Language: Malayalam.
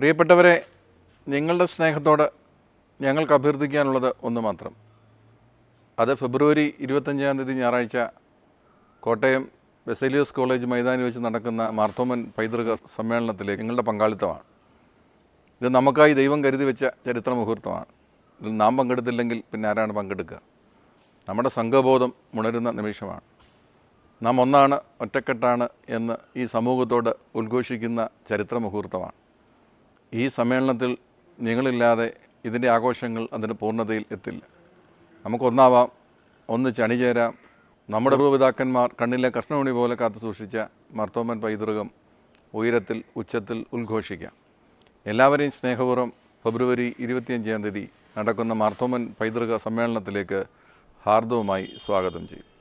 പ്രിയപ്പെട്ടവരെ നിങ്ങളുടെ സ്നേഹത്തോട് ഞങ്ങൾക്ക് അഭ്യർത്ഥിക്കാനുള്ളത് ഒന്ന് മാത്രം. അത് ഫെബ്രുവരി ഇരുപത്തഞ്ചാം തീയതി ഞായറാഴ്ച കോട്ടയം ബെസേലിയോസ് കോളേജ് മൈതാനി വെച്ച് നടക്കുന്ന മാർത്തോമൻ പൈതൃക സമ്മേളനത്തിലേക്ക് നിങ്ങളുടെ പങ്കാളിത്തമാണ്. ഇത് നമുക്കായി ദൈവം കരുതി വെച്ച ചരിത്ര മുഹൂർത്തമാണ്. ഇതിൽ നാം പങ്കെടുത്തില്ലെങ്കിൽ പിന്നെ ആരാണ് പങ്കെടുക്കുക? നമ്മുടെ സംഘബോധം ഉണരുന്ന നിമിഷമാണ്. നാം ഒന്നാണ് ഒറ്റക്കെട്ടാണ് എന്ന് ഈ സമൂഹത്തോട് ഉദ്ഘോഷിക്കുന്ന ചരിത്ര മുഹൂർത്തമാണ്. ഈ സമ്മേളനത്തിൽ നിങ്ങളില്ലാതെ ഇതിന്റെ ആഘോഷങ്ങൾ അതിന്റെ പൂർണതയിൽ എത്തില്ല. നമുക്കൊന്നാവാം ഒന്ന് ചണിചേരാം നമ്മുടെ പൂർവിതാക്കന്മാർ കണ്ണിലെ കൃഷ്ണമണി പോലെ കാത്തു സൂക്ഷിച്ച മർത്തോമൻ പൈതൃകം ഉയരത്തിൽ ഉച്ചത്തിൽ ഉദ്ഘോഷിക്കാം. എല്ലാവരെയും സ്നേഹപൂർവം ഫെബ്രുവരി ഇരുപത്തിയഞ്ചാം തീയതി നടക്കുന്ന മാർത്തോമൻ പൈതൃക സമ്മേളനത്തിലേക്ക് ഹാർദവുമായി സ്വാഗതം ചെയ്യും.